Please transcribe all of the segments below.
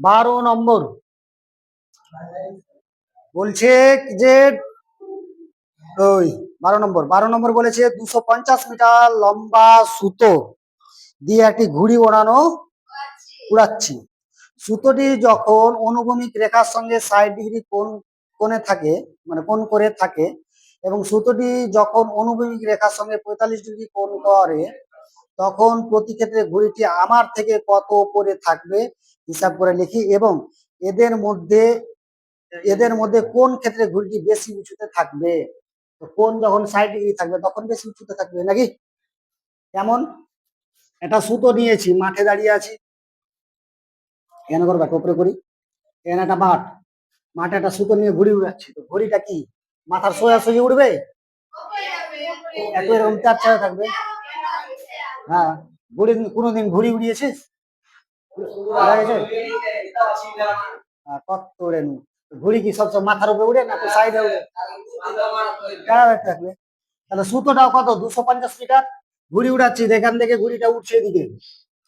বারো নম্বর। বলছে যে, ওই, বারো নম্বর। বারো নম্বর বলেছে, দুশো পঞ্চাশ মিটার লম্বা সুতো দিয়ে একটি ঘুড়ি ওড়ানো উড়াচ্ছি সুতোটি যখন অনুভূমিক রেখার সঙ্গে ষাট ডিগ্রি কোন কোণে থাকে মানে কোন করে থাকে, এবং সুতোটি যখন অনুভূমিক রেখার সঙ্গে পঁয়তাল্লিশ ডিগ্রি কোণ করে তখন প্রতি ক্ষেত্রে ঘড়িটি আমার থেকে কত উপরে থাকবে হিসাব করে লিখি এবং এদের মধ্যে এদের মধ্যে কোন ক্ষেত্রে ঘড়িটি বেশি উঁচুতে থাকবে? কোন যখন ষাট ডিগ্রি থাকবে তখন বেশি উঁচুতে থাকবে নাকি? কেমন? একটা সুতো নিয়েছি, মাঠে দাঁড়িয়ে আছি। এখানে করবা? উপরে করি এখানে একটা মাঠ? মাঠে একটা সুতো নিয়ে ঘুড়ি উড়াচ্ছি। তো ঘড়িটা কি? মাথার সোজা সোজা উড়বে? এত এরকম চার চারে থাকবে? হ্যাঁ ঘুড়ি কোনোদিন ঘুড়ি উড়িয়েছিস? কত উড়ে নি ঘুড়ি কি সবসময় মাথার উপরে উড়ে না তো সাইডে উড়ে? থাকবে। তাহলে সুতোটাও কত? দুশো পঞ্চাশ মিটার? ঘুড়ি উড়াচ্ছি এখান থেকে ঘুড়িটা উঠছে এদিকে।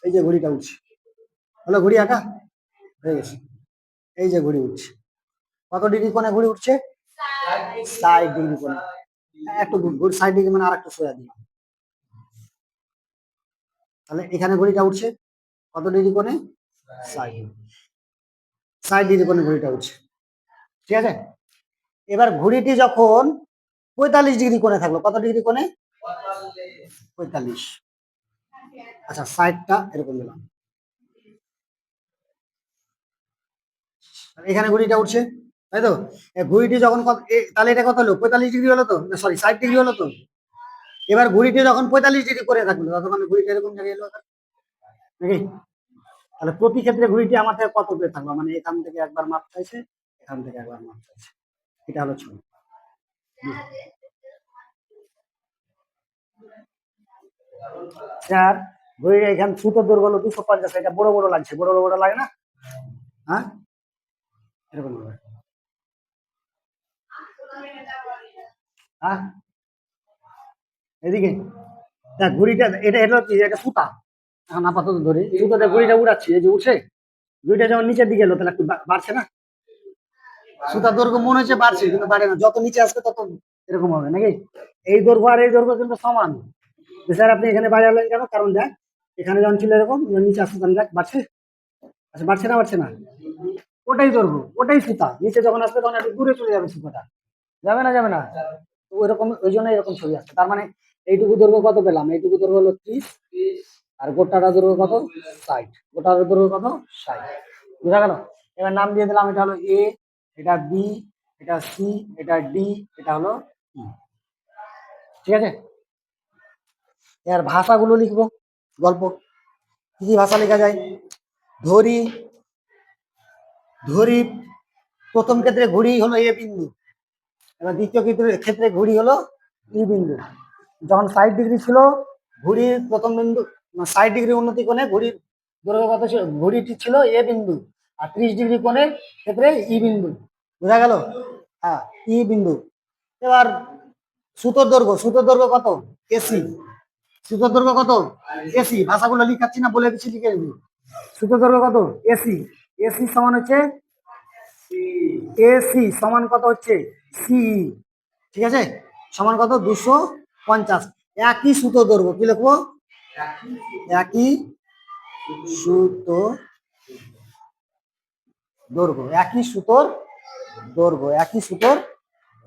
এই যে ঘুড়িটা উঠছে। হলো ঘুড়ি আঁকা? হয়ে গেছে। এই যে ঘুড়ি উঠছে। কত ডিগ্রি কোণে ঘুড়ি উঠছে? ষাট। ডিগ্রি কোণে। একটু ষাট ডিগ্রি মানে আর একটু সোজা দিই তাহলে এখানে ঘড়িটা উঠছে। কত ডিগ্রি কোণে? ষাট ষাট ডিগ্রি কোণে ঘড়িটা উঠছে। ঠিক আছে? এবার ঘড়িটি যখন পঁয়তাল্লিশ ডিগ্রি কোণে থাকল, কত ডিগ্রি কোণে? পঁয়তাল্লিশ। আচ্ছা ষাটটা এরকম দিলাম। এখানে ঘড়িটা উঠছে, তাই তো? ঘড়িটি যখন তাহলে এটা কত হলো? পঁয়তাল্লিশ ডিগ্রি হলো তো? সরি, ষাট ডিগ্রি হলো তো? এবার ঘড়িটি যখন পঁয়তাল্লিশ ডিগ্রি করে থাকল তখন ঘড়িটা এরকম জায়গায় এলো নাকি? তাহলে প্রতি ক্ষেত্রে ঘড়িটি আমার কত দূরে থাকল? মানে এখান থেকে একবার মাপ চাইছে, এখান থেকে একবার মাপ চাইছে। এটা হলো ছবি। চার ঘড়ির এখান সুতোর দৈর্ঘ্য দুশো পঞ্চাশ, এটা বড় বড় লাগছে, বড় বড় লাগে না? হ্যাঁ? এরকম হ্যাঁ? এদিকে। দেখ ঘুড়িটা, এটা এটা হচ্ছে একটা সুতা। এখন আপাতত ধরে সুতাতে ঘুড়িটা উড়াচ্ছি, এই যে উঠছে, ঘুড়িটা যখন নিচের দিকে এলো, তাহলে বাড়ছে না? সুতা দৈর্ঘ্য মনে হচ্ছে বাড়ছে, কিন্তু বাড়ে না। যত নিচে আসবে, তত এরকম হবে, নাকি? এই দৈর্ঘ্য আর এই দৈর্ঘ্য কিন্তু সমান। স্যার, আপনি এখানে বাড়ালেন কেন? কারণ দেখ, এখানে যখন ছিল এরকম নিচে আসছে তখন দেখ, বাড়ছে। আচ্ছা বাড়ছে না বাড়ছে না? ওটাই দৈর্ঘ্য, ওটাই সুতা। নিচে যখন আসবে, তখন একটু দূরে চলে যাবে সুতাটা। যাবে না যাবে না? তো ওইরকম, ওই জন্য এরকম ছবি আসছে। তার মানে এইটুকু দৈর্ঘ্য কত পেলাম? এইটুকু দৈর্ঘ্য হলো ত্রিশ। আর গোটাটা দৈর্ঘ্য কত? ষাট। গোটার দৈর্ঘ্য কত? ষাট। বুঝা গেল? এবার নাম দিয়ে দিলাম এটা হলো এ এটা বি এটা সি এটা ডি এটা হলো ই। ঠিক আছে? এর ভাষাগুলো লিখব। গল্প। কি কি ভাষা লেখা যায়? ধরি ধরি প্রথম ক্ষেত্রে ঘুড়ি হলো এ বিন্দু। এবার দ্বিতীয় ক্ষেত্রে ক্ষেত্রে ঘুড়ি হলো ই বিন্দু। যখন ষাট ডিগ্রি ছিল, ঘুড়ির প্রথম বিন্দু ষাট ডিগ্রি উন্নতি কোণে ঘুড়ির দৈর্ঘ্য কত ছিল ঘুড়িটি ছিল এ বিন্দু আর ত্রিশ ডিগ্রি কোণের ক্ষেত্রে ই বিন্দু। বোঝা গেল? হ্যাঁ ই বিন্দু। এবার সুতোর দৈর্ঘ্য সুতোর দৈর্ঘ্য কত? এসি। সুতোর দৈর্ঘ্য কত? এসি। ভাষাগুলো লিখাচ্ছি না, বলে দিচ্ছি, লিখে দিবি। সুতোর দৈর্ঘ্য কত? এসি। এসি সমান হচ্ছে এসি সমান কত হচ্ছে? সিই ঠিক আছে? সমান কত? দুশো পঞ্চাশ। একই সুতো দৈর্ঘ্য কি লিখব? একই সুতো দৈর্ঘ্য একই সুতোর দৈর্ঘ্য একই সুতোর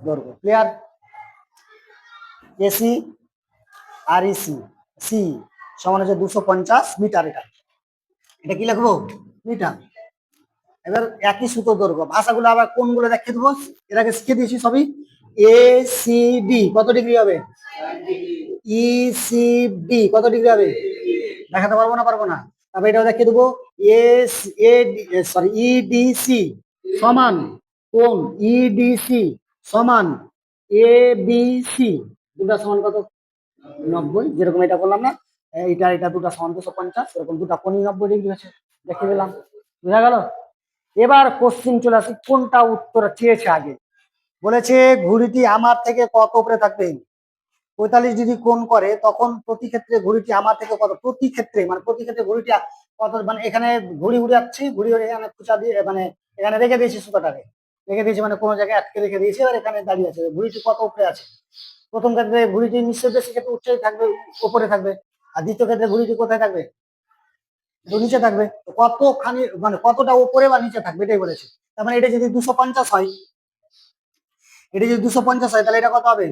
দৈর্ঘ্য ক্লিয়ার এসি আর ইসি সি সমান হচ্ছে দুশো পঞ্চাশ মিটার এটা। এটা কি লিখব? মিটার। এবার একই সুতো দৈর্ঘ্য ভাষাগুলো আবার কোনগুলো দেখিয়ে দেবো? আগে শিখে দিয়েছি সবই। এ সি ডি কত ডিগ্রি হবে? ই সি ডি কত ডিগ্রি হবে? দেখাতে পারব না পারব না? তারপর এটাও দেখিয়ে দেবো। এ এ সরি ইডিসি সমান কোন ইডিসি সমান এ বি দুটা সমান কত? নব্বই, যেরকম এটা বললাম না এইটা এটা দুটা সমান দুশো পঞ্চাশ, এরকম দুটা কোনই নব্বই ডিগ্রি আছে দেখিয়ে দিলাম। বুঝা গেল? এবার কোশ্চিন চলে আসি, কোনটা উত্তর চেয়েছে আগে? বলেছে, ঘুড়িটি আমার থেকে কত উপরে থাকবে? পঁয়তাল্লিশ ডিগ্রি কোণ করে, তখন প্রতি ক্ষেত্রে ঘুড়িটি আমার থেকে কত, প্রতি ক্ষেত্রে মানে প্রতি ক্ষেত্রে ঘড়িটি কত মানে এখানে ঘুড়ি উড়াচ্ছি, ঘুড়ি উড়ে এখানে খুচা দিয়ে মানে এখানে রেখে দিয়েছি সুতোটাকে। রেখে দিয়েছি মানে কোনো জায়গায় আটকে রেখে দিয়েছি আর এখানে দাঁড়িয়ে আছে। ঘুড়িটি কত উপরে আছে? প্রথম ক্ষেত্রে ঘুড়িটি নিঃশব্দে ক্ষেত্রে উচ্চই থাকবে উপরে থাকবে। আর দ্বিতীয় ক্ষেত্রে ঘুড়িটি কোথায় থাকবে? নিচে থাকবে। কতখানি মানে কতটা উপরে বা নিচে থাকবে এটাই বলেছে। তার মানে এটা যদি দুশো পঞ্চাশ হয়, এটা যদি দুশো পঞ্চাশ হয়, তাহলে এটা কত হবে?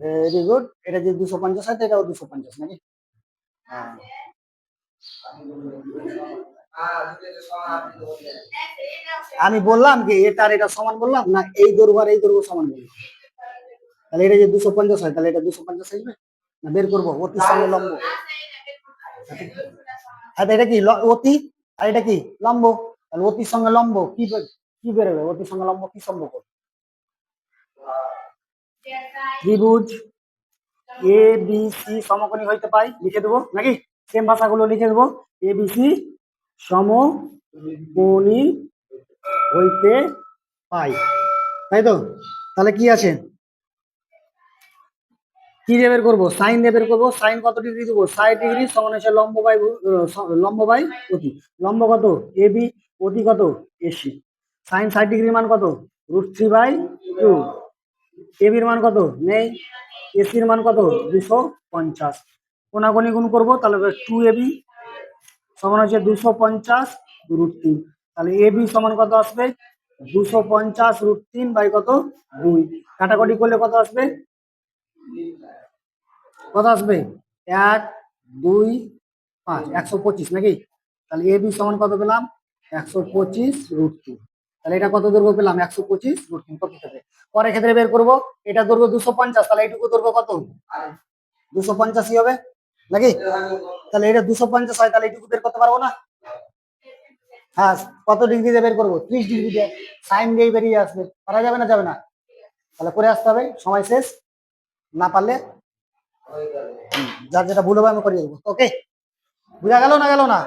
ভেরি গুড এটা যদি দুশো পঞ্চাশ তো এটাও দুশো পঞ্চাশ নাকি? হ্যাঁ। আমি বললাম কি এটা আর এটা সমান বললাম না এই দৈর্ঘ্য এই দৈর্ঘ্য সমান বললাম? তাহলে এটা যদি দুশো পঞ্চাশ হয়, তাহলে এটা দুশো পঞ্চাশ আসবে না বের করব? অতি সঙ্গে লম্ব। আর এটা কি অতি? আর এটা কি, লম্ব? তাহলে অতির সঙ্গে লম্ব, কি কি বেরোবে? অতির সঙ্গে লম্ব, কি সম্পর্ক ত্রিভুজ এ বি সি সমকোণী হইতে পাই, লিখে দেবো। নাকি? সেম ভাষাগুলো লিখে দেবো। এ বি সি সমকোণী হইতে পাই। তাই তো? তাহলে কি আছে? কি দিয়ে বের করব? সাইন দিয়ে বের করব। সাইন কত ডিগ্রি দেবো? ষাট ডিগ্রি সমান হচ্ছে লম্ব বাই লম্ব বাই অতি। লম্ব কত? এ বি অতি কত? এসি সাইন ষাট ডিগ্রির মান কত? Root three by two. এবির মান কত? নেই। এসির মান কত? দুশো পঞ্চাশ। কোনাগুনি গুণ করব, তাহলে টু এবি সমান হচ্ছে দুশো পঞ্চাশ রুট তিন। তাহলে এবি সমান কত আসবে? দুশো পঞ্চাশ রুট তিন বাই কত? দুই। কাটাকাটি করলে কত আসবে? কত আসবে? এক, দুই, পাঁচ। একশো পঁচিশ নাকি? তাহলে এ বি সমান কত পেলাম? একশো পঁচিশ রুট তিন। তাহলে এটা কত দৈর্ঘ্য পেলাম? একশো পঁচিশ রুট তিন কত পরের ক্ষেত্রে বের করব, এটা দৈর্ঘ্য দুশো পঞ্চাশ, তাহলে এইটুকু দৈর্ঘ্য কত? দুশো পঞ্চাশই হবে? নাকি? তাহলে এটা দুশো পঞ্চাশ হয়, তাহলে এইটুকু বের করতে পারব না? হ্যাঁ কত ডিগ্রি দিয়ে বের করব? ত্রিশ ডিগ্রি দিয়ে সাইন দিয়ে বেরিয়ে আসবে। পারা যাবে না যাবে না? তাহলে করে আসতে হবে, সময় শেষ। না পারলে যার যেটা ভুল হবে আমি করিয়ে দেবো। ওকে বুঝা গেল না গেল না?